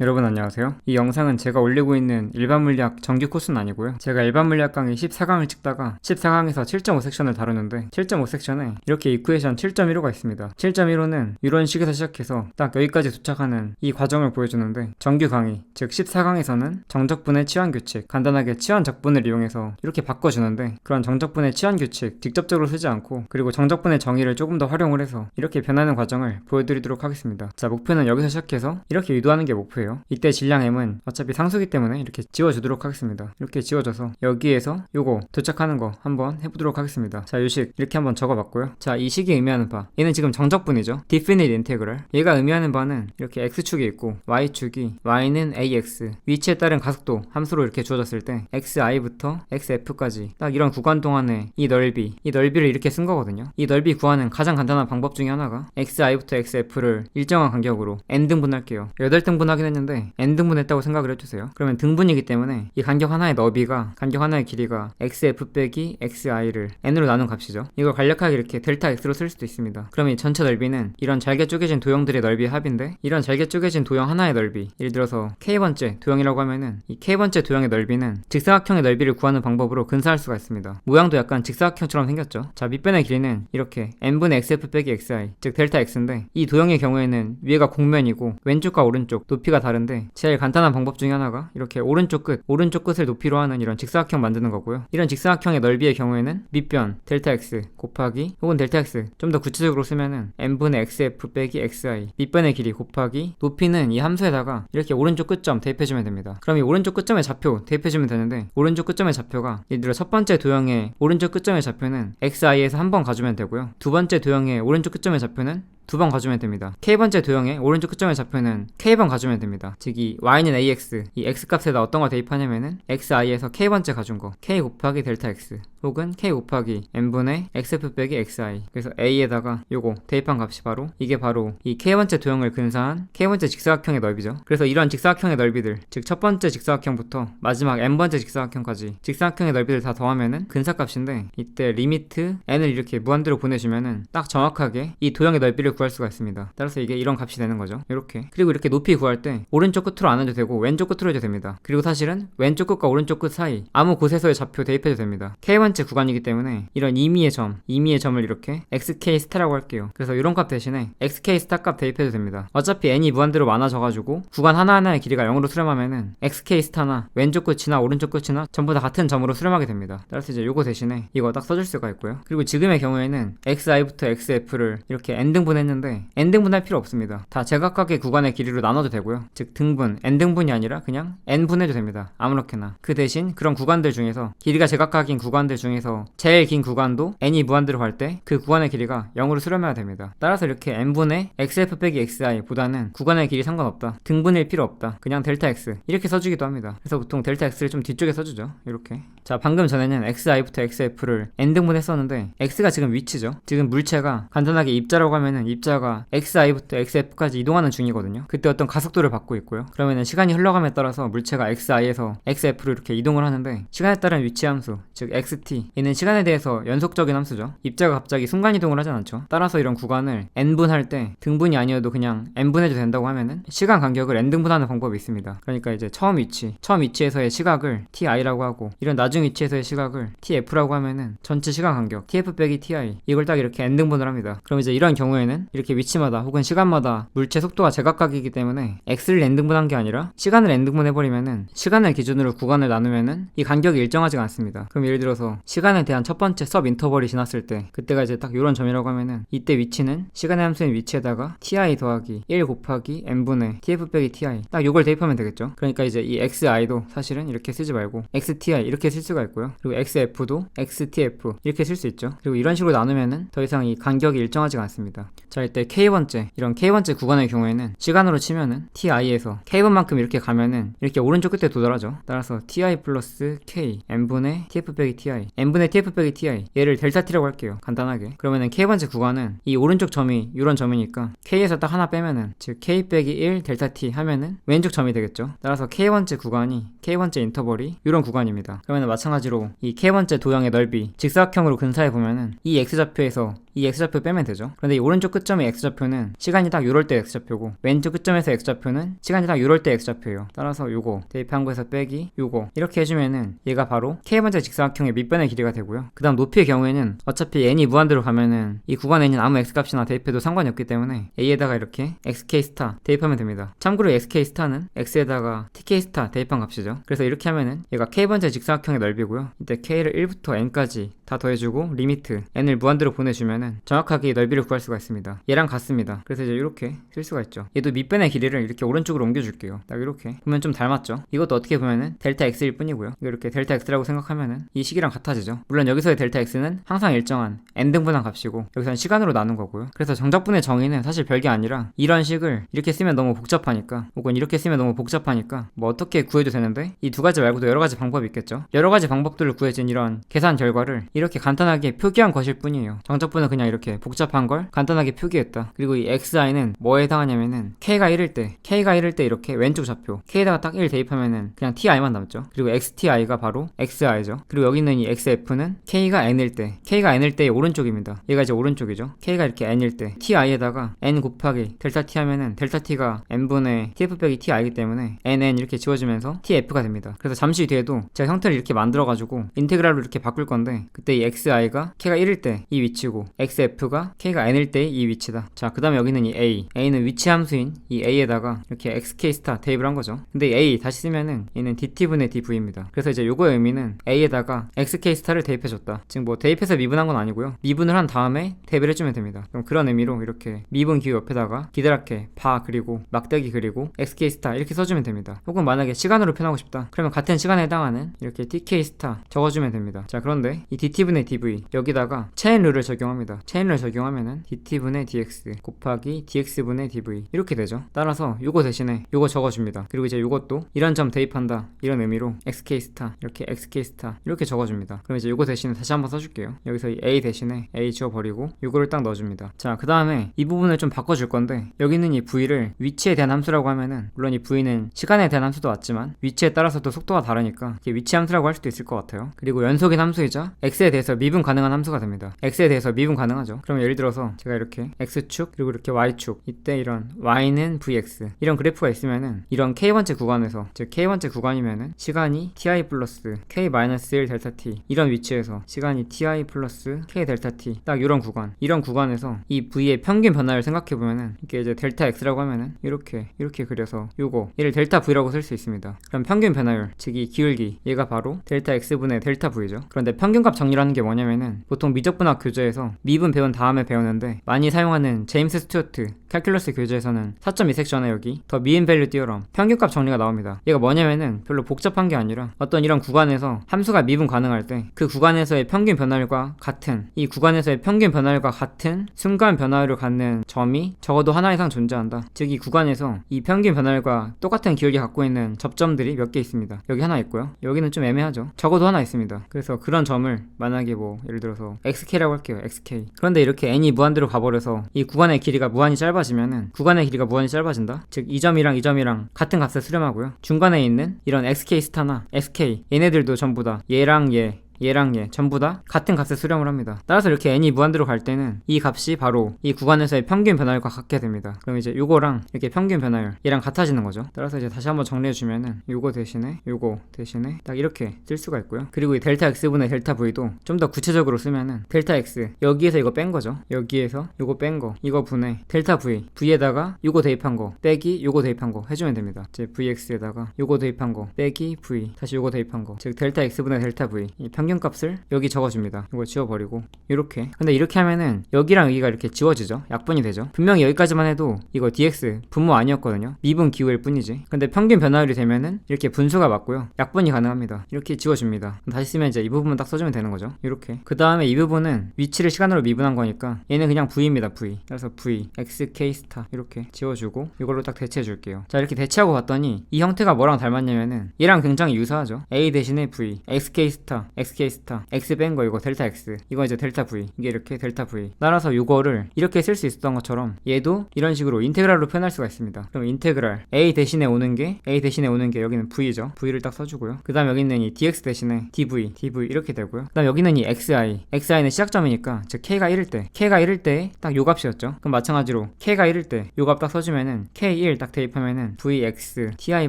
여러분 안녕하세요. 이 영상은 제가 올리고 있는 일반 물리학 정규 코스는 아니고요. 제가 일반 물리학 강의 14강을 찍다가 14강에서 7.5 섹션을 다루는데 7.5 섹션에 이렇게 이쿠에이션 7.15가 있습니다. 7.15는 이런 식에서 시작해서 딱 여기까지 도착하는 이 과정을 보여주는데 정규 강의, 즉 14강에서는 정적분의 치환 규칙, 간단하게 치환 적분을 이용해서 이렇게 바꿔주는데 그런 정적분의 치환 규칙 직접적으로 쓰지 않고 그리고 정적분의 정의를 조금 더 활용을 해서 이렇게 변하는 과정을 보여드리도록 하겠습니다. 자 목표는 여기서 시작해서 이렇게 유도하는 게 목표예요. 이때 질량 m은 어차피 상수기 때문에 이렇게 지워주도록 하겠습니다. 이렇게 지워져서 여기에서 요거 도착하는 거 한번 해보도록 하겠습니다. 자 요식 이렇게 한번 적어봤고요. 자 이 식이 의미하는 바 얘는 지금 정적분이죠. definite integral 얘가 의미하는 바는 이렇게 x축이 있고 y축이 y는 ax 위치에 따른 가속도 함수로 이렇게 주어졌을 때 xi부터 xf까지 딱 이런 구간 동안에 이 넓이 이 넓이를 이렇게 쓴 거거든요. 이 넓이 구하는 가장 간단한 방법 중에 하나가 xi부터 xf를 일정한 간격으로 n등 분할게요. 8등분 하긴 했는데 n등분 했다고 생각을 해주세요. 그러면 등분이기 때문에 이 간격 하나의 너비가 간격 하나의 길이가 xf 빼기 xi를 n으로 나눈 값이죠. 이걸 간략하게 이렇게 델타 x로 쓸 수도 있습니다. 그러면 이 전체 넓이는 이런 잘게 쪼개진 도형들의 넓이의 합인데 이런 잘게 쪼개진 도형 하나의 넓이 예를 들어서 k번째 도형이라고 하면은 이 k번째 도형의 넓이는 직사각형의 넓이를 구하는 방법으로 근사할 수가 있습니다. 모양도 약간 직사각형처럼 생겼죠. 자 밑변의 길이는 이렇게 n분의 xf 빼기 xi 즉 델타 x인데 이 도형의 경우에는 위에가 곡면이고 왼쪽과 오른쪽 높이가 다른데 제일 간단한 방법 중에 하나가 이렇게 오른쪽 끝 오른쪽 끝을 높이로 하는 이런 직사각형 만드는 거고요. 이런 직사각형의 넓이의 경우에는 밑변 델타 x 곱하기 혹은 델타 x 좀 더 구체적으로 쓰면은 n분의 xf 빼기 xi 밑변의 길이 곱하기 높이는 이 함수에다가 이렇게 오른쪽 끝점 대입해주면 됩니다. 그럼 이 오른쪽 끝점의 좌표 대입해주면 되는데 오른쪽 끝점의 좌표가 예를 들어 첫 번째 도형의 오른쪽 끝점의 좌표는 xi에서 한 번 가주면 되고요. 두 번째 도형의 오른쪽 끝점의 좌표는 두 번 가주면 됩니다. k번째 도형의 오른쪽 끝점의 좌표는 k번 가주면 됩니다. 즉 이 y는 ax, 이 x 값에다 어떤 거 대입하냐면은 xi에서 k번째 가준 거 k 곱하기 델타 x 혹은 k 곱하기 n분의 xf 빼기 xi 그래서 a에다가 요거 대입한 값이 바로 이게 바로 이 k번째 도형을 근사한 k번째 직사각형의 넓이죠. 그래서 이런 직사각형의 넓이들 즉 첫 번째 직사각형부터 마지막 n번째 직사각형까지 직사각형의 넓이를 다 더하면은 근사값인데 이때 리미트 n을 이렇게 무한대로 보내주면은 딱 정확하게 이 도형의 넓이를 구할 수가 있습니다. 따라서 이게 이런 값이 되는 거죠. 이렇게. 그리고 이렇게 높이 구할 때 오른쪽 끝으로 안 해도 되고 왼쪽 끝으로 해도 됩니다. 그리고 사실은 왼쪽 끝과 오른쪽 끝 사이 아무 곳에서의 좌표 대입해도 됩니다. k번 째 구간이기 때문에 이런 임의의 점, 임의의 점을 이렇게 xk 스타라고 할게요. 그래서 이런 값 대신에 xk 스타 값 대입해도 됩니다. 어차피 n이 무한대로 많아져가지고 구간 하나하나의 길이가 0으로 수렴하면은 xk 스타나 왼쪽 끝이나 오른쪽 끝이나 전부 다 같은 점으로 수렴하게 됩니다. 따라서 이제 요거 대신에 이거 딱 써줄 수가 있고요. 그리고 지금의 경우에는 xi부터 xf를 이렇게 n등분 했는데 n등분할 필요 없습니다. 다 제각각의 구간의 길이로 나눠도 되고요. 즉 등분, n등분이 아니라 그냥 n분해도 됩니다. 아무렇게나. 그 대신 그런 구간들 중에서 길이가 제각각인 구간들 중에서 제일 긴 구간도 n이 무한대로 갈 때 그 구간의 길이가 0으로 수렴해야 됩니다. 따라서 이렇게 n분의 xf 빼기 xi 보다는 구간의 길이 상관없다. 등분일 필요 없다. 그냥 델타 x 이렇게 써주기도 합니다. 그래서 보통 델타 x를 좀 뒤쪽에 써주죠. 이렇게. 자 방금 전에는 xi부터 xf를 n등분 했었는데 x가 지금 위치죠. 지금 물체가 간단하게 입자라고 하면은 입자가 xi부터 xf까지 이동하는 중이거든요. 그때 어떤 가속도를 받고 있고요. 그러면은 시간이 흘러감에 따라서 물체가 xi에서 xf로 이렇게 이동을 하는데 시간에 따른 위치 함수, 즉 xt 얘는 시간에 대해서 연속적인 함수죠. 입자가 갑자기 순간 이동을 하진 않죠. 따라서 이런 구간을 n분 할 때 등분이 아니어도 그냥 n분해도 된다고 하면은 시간 간격을 n등분하는 방법이 있습니다. 그러니까 이제 처음 위치, 처음 위치에서의 시각을 ti라고 하고 이런 나중 위치에서의 시각을 tf라고 하면은 전체 시간 간격 tf 빼기 ti 이걸 딱 이렇게 n등분을 합니다. 그럼 이제 이런 경우에는 이렇게 위치마다 혹은 시간마다 물체 속도가 제각각이기 때문에 x를 n등분한 게 아니라 시간을 n등분 해 버리면은 시간을 기준으로 구간을 나누면은 이 간격이 일정하지가 않습니다. 그럼 예를 들어서 시간에 대한 첫 번째 섭 인터벌이 지났을 때 그때가 이제 딱 이런 점이라고 하면은 이때 위치는 시간의 함수인 위치에다가 ti 더하기 1 곱하기 n분의 tf 빼기 ti 딱 요걸 대입하면 되겠죠. 그러니까 이제 이 xi도 사실은 이렇게 쓰지 말고 xti 이렇게 쓸 수가 있고요. 그리고 xf도 xtf 이렇게 쓸 수 있죠. 그리고 이런 식으로 나누면은 더 이상 이 간격이 일정하지가 않습니다. 자 이때 k번째 이런 k번째 구간의 경우에는 시간으로 치면은 ti에서 k번만큼 이렇게 가면은 이렇게 오른쪽 끝에 도달하죠. 따라서 ti 플러스 k n분의 tf 빼기 ti n분의 tf 빼기 ti 얘를 델타 t라고 할게요. 간단하게 그러면은 k번째 구간은 이 오른쪽 점이 이런 점이니까 k에서 딱 하나 빼면은 즉 k 빼기 1 델타 t 하면은 왼쪽 점이 되겠죠. 따라서 k번째 구간이 k번째 인터벌이 이런 구간입니다. 그러면 마찬가지로 이 k번째 도형의 넓이 직사각형으로 근사해 보면은 이 x좌표에서 이 x좌표 빼면 되죠. 그런데 이 오른쪽 끝점의 x좌표는 시간이 딱 요럴 때 x좌표고 왼쪽 끝점에서 x좌표는 시간이 딱 요럴 때 x좌표예요. 따라서 요거 대입한 거에서 빼기 요거 이렇게 해주면은 얘가 바로 k번째 직사각형의 밑변의 길이가 되고요. 그 다음 높이의 경우에는 어차피 n이 무한대로 가면은 이 구간에 있는 아무 x값이나 대입해도 상관이 없기 때문에 a에다가 이렇게 xk 스타 대입하면 됩니다. 참고로 xk 스타는 x에다가 tk 스타 대입한 값이죠. 그래서 이렇게 하면은 얘가 k번째 직사각형의 넓이고요. 이때 k를 1부터 n까지 다 더해주고 리미트 n을 무한대로 보내주면 은 정확하게 이 넓이를 구할 수가 있습니다. 얘랑 같습니다. 그래서 이제 이렇게 쓸 수가 있죠. 얘도 밑변의 길이를 이렇게 오른쪽으로 옮겨줄게요. 딱 이렇게 보면 좀 닮았죠. 이것도 어떻게 보면은 델타 x일 뿐이고요. 이렇게 델타 x라고 생각하면은 이 식이랑 같아지죠. 물론 여기서의 델타 x는 항상 일정한 n 등분한 값이고 여기서는 시간으로 나눈 거고요. 그래서 정적분의 정의는 사실 별게 아니라 이런 식을 이렇게 쓰면 너무 복잡하니까 혹은 이렇게 쓰면 너무 복잡하니까 뭐 어떻게 구해도 되는데 이 두 가지 말고도 여러 가지 방법이 있겠죠. 여러 가지 방법들을 구해진 이런 계산 결과를 이렇게 간단하게 표기한 것일 뿐이에요. 정적분은 그냥 이렇게 복잡한 걸 간단하게 표기했다. 그리고 이 xi는 뭐에 해당하냐면은 k가 1일 때, k가 1일 때 이렇게 왼쪽 좌표, k에다가 딱 1 대입하면은 그냥 ti만 남죠. 그리고 xti가 바로 xi죠. 그리고 여기 있는 이 xf는 k가 n일 때, k가 n일 때의 오른쪽입니다. 얘가 이제 오른쪽이죠. k가 이렇게 n일 때, ti에다가 n 곱하기 델타 t 하면은 델타 t가 n분의 tf 빼기 ti이기 때문에 nn 이렇게 지워지면서 tf가 됩니다. 그래서 잠시 뒤에도 제가 형태를 이렇게 만들어 가지고 인테그랄로 이렇게 바꿀 건데 그때 이 xi가 k가 1일 때 이 위치고 xf가 k가 n일 때이 위치다. 자, 그 다음에 여기는 이 a. a는 위치 함수인 이 a에다가 이렇게 xk 스타 대입을 한 거죠. 근데 이 a 다시 쓰면은 얘는 dt분의 dv입니다. 그래서 이제 요거의 의미는 a에다가 xk 스타를 대입해줬다. 지금 뭐 대입해서 미분한 건 아니고요. 미분을 한 다음에 대입을 해주면 됩니다. 그럼 그런 의미로 이렇게 미분 기호 옆에다가 기다랗게 바 그리고 막대기 그리고 xk 스타 이렇게 써주면 됩니다. 혹은 만약에 시간으로 표현하고 싶다. 그러면 같은 시간에 해당하는 이렇게 tk 스타 적어주면 됩니다. 자, 그런데 이 dt분의 dv 여기다가 체인 룰을 적용합니다. 체인 룰 적용하면은 dt분의 dx 곱하기 dx분의 dv 이렇게 되죠. 따라서 요거 대신에 요거 적어줍니다. 그리고 이제 요것도 이런 점 대입한다 이런 의미로 xk 스타 이렇게 xk 스타 이렇게 적어줍니다. 그럼 이제 요거 대신에 다시 한번 써줄게요. 여기서 이 a 대신에 a 지워버리고 요거를 딱 넣어줍니다. 자, 그 다음에 이 부분을 좀 바꿔줄 건데 여기 있는 이 v를 위치에 대한 함수라고 하면은 물론 이 v는 시간에 대한 함수도 맞지만 위치에 따라서도 속도가 다르니까 이게 위치 함수라고 할 수도 있을 것 같아요. 그리고 연속인 함수이자 x에 대해서 미분 가능한 함수가 됩니다. x에 대해서 미분 가능 하죠. 그럼 예를 들어서 제가 이렇게 x축 그리고 이렇게 y축 이때 이런 y는 vx 이런 그래프가 있으면은 이런 k번째 구간에서 즉 k번째 구간이면은 시간이 ti 플러스 k 마이너스 1 델타 t 이런 위치에서 시간이 ti 플러스 k 델타 t 딱 이런 구간 이런 구간에서 이 v의 평균 변화를 생각해 보면은 이게 이제 델타 x라고 하면은 이렇게 이렇게 그려서 요거 얘를 델타 v라고 쓸 수 있습니다. 그럼 평균 변화율 즉 이 기울기 얘가 바로 델타 x분의 델타 v죠. 그런데 평균값 정리라는 게 뭐냐면은 보통 미적분학 교재에서 미분 배운 다음에 배우는데 많이 사용하는 제임스 스튜어트 칼큘러스 교재에서는 4.2 섹션에 여기 더 미인 밸류 띄어럼 평균값 정리가 나옵니다. 얘가 뭐냐면은 별로 복잡한 게 아니라 어떤 이런 구간에서 함수가 미분 가능할 때 그 구간에서의 평균 변화율과 같은 이 구간에서의 평균 변화율과 같은 순간 변화율을 갖는 점이 적어도 하나 이상 존재한다. 즉 이 구간에서 이 평균 변화율과 똑같은 기울기 갖고 있는 접점들이 몇 개 있습니다. 여기 하나 있고요. 여기는 좀 애매하죠. 적어도 하나 있습니다. 그래서 그런 점을 만약에 뭐 예를 들어서 xk라고 할게요. xk. 그런데 이렇게 n이 무한대로 가버려서 이 구간의 길이가 무한히 짧아지면은 구간의 길이가 무한히 짧아진다. 즉 이 점이랑 이 점이랑 같은 값을 수렴하고요. 중간에 있는 이런 xk 스타나 sk 얘네들도 전부 다 얘랑 얘 얘랑 얘 전부 다 같은 값에 수렴을 합니다. 따라서 이렇게 n이 무한대로 갈 때는 이 값이 바로 이 구간에서의 평균 변화율과 같게 됩니다. 그럼 이제 요거랑 이렇게 평균 변화율 얘랑 같아지는 거죠. 따라서 이제 다시 한번 정리해 주면은 요거 대신에 요거 대신에 딱 이렇게 쓸 수가 있고요. 그리고 이 델타 x분의 델타 v도 좀 더 구체적으로 쓰면은 델타 x 여기에서 이거 뺀 거죠. 여기에서 요거 뺀 거 이거 분의 델타 v v에다가 요거 대입한 거 빼기 요거 대입한 거 해주면 됩니다. 이제 vx에다가 요거 대입한 거 빼기 v 다시 요거 대입한 거 즉 델타 x분의 델타 v 이 평균 값을 여기 적어줍니다. 이거 지워버리고 이렇게. 근데 이렇게 하면은 여기랑 여기가 이렇게 지워지죠. 약분이 되죠. 분명히 여기까지만 해도 이거 dx 분모 아니었거든요. 미분 기호일 뿐이지. 근데 평균 변화율이 되면은 이렇게 분수가 맞고요. 약분이 가능합니다. 이렇게 지워줍니다. 다시 쓰면 이제 이 부분만 딱 써주면 되는 거죠. 이렇게. 그 다음에 이 부분은 위치를 시간으로 미분한 거니까 얘는 그냥 v입니다. v. 그래서 v xk 스타 이렇게 지워주고 이걸로 딱 대체해 줄게요. 자 이렇게 대체하고 봤더니 이 형태가 뭐랑 닮았냐면은 얘랑 굉장히 유사하죠. a 대신에 v xk 스타 x xk 스타. X 뺀 거 이거 델타 x. 이거 이제 델타 v. 이게 이렇게 델타 v. 따라서 이거를 이렇게 쓸 수 있었던 것처럼 얘도 이런 식으로 인테그랄로 표현할 수가 있습니다. 그럼 인테그랄. A 대신에 오는 게 a 대신에 오는 게 여기는 v죠. V를 딱 써주고요. 그 다음 여기 있는 이 dx 대신에 dv dv 이렇게 되고요. 그 다음 여기는 이 xi xi는 시작점이니까 즉 k가 1일 때. K가 1일 때 딱 요 값이었죠. 그럼 마찬가지로 k가 1일 때 요 값 딱 써주면은 k1 딱 대입하면은 vx ti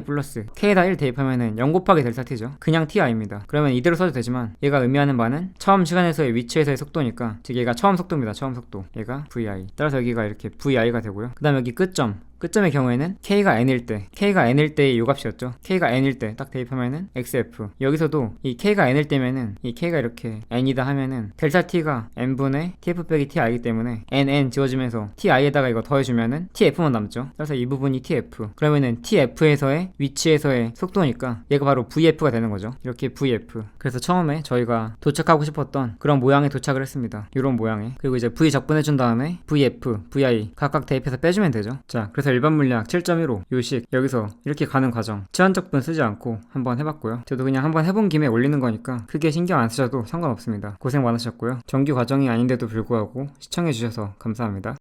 플러스 k에다 1 대입하면은 0 곱하기 델타 t죠. 그냥 ti입니다. 그러면 이대로 써도 되지만 얘가 의미하는 바는 처음 시간에서의 위치에서의 속도니까 즉 얘가 처음 속도입니다. 처음 속도. 얘가 vi 따라서 여기가 이렇게 vi가 되고요. 그 다음 여기 끝점 끝점의 경우에는 k가 n일 때 k가 n일 때의 요 값이었죠. K가 n일 때 딱 대입하면은 xf 여기서도 이 k가 n일 때면은 이 k가 이렇게 n이다 하면은 델타 t가 n분의 tf 빼기 ti이기 때문에 nn 지워지면서 ti에다가 이거 더해주면은 tf만 남죠. 따라서 이 부분이 tf 그러면은 tf에서의 위치에서의 속도니까 얘가 바로 vf가 되는 거죠. 이렇게 vf 그래서 처음에 저희가 도착하고 싶었던 그런 모양에 도착을 했습니다. 이런 모양에. 그리고 이제 v 적분해준 다음에 vf vi 각각 대입해서 빼주면 되죠. 자 그래서 일반 물리학 7.15 요식. 여기서 이렇게 가는 과정. 치환적분 쓰지 않고 한번 해봤고요. 저도 그냥 한번 해본 김에 올리는 거니까 크게 신경 안 쓰셔도 상관없습니다. 고생 많으셨고요. 정규 과정이 아닌데도 불구하고 시청해주셔서 감사합니다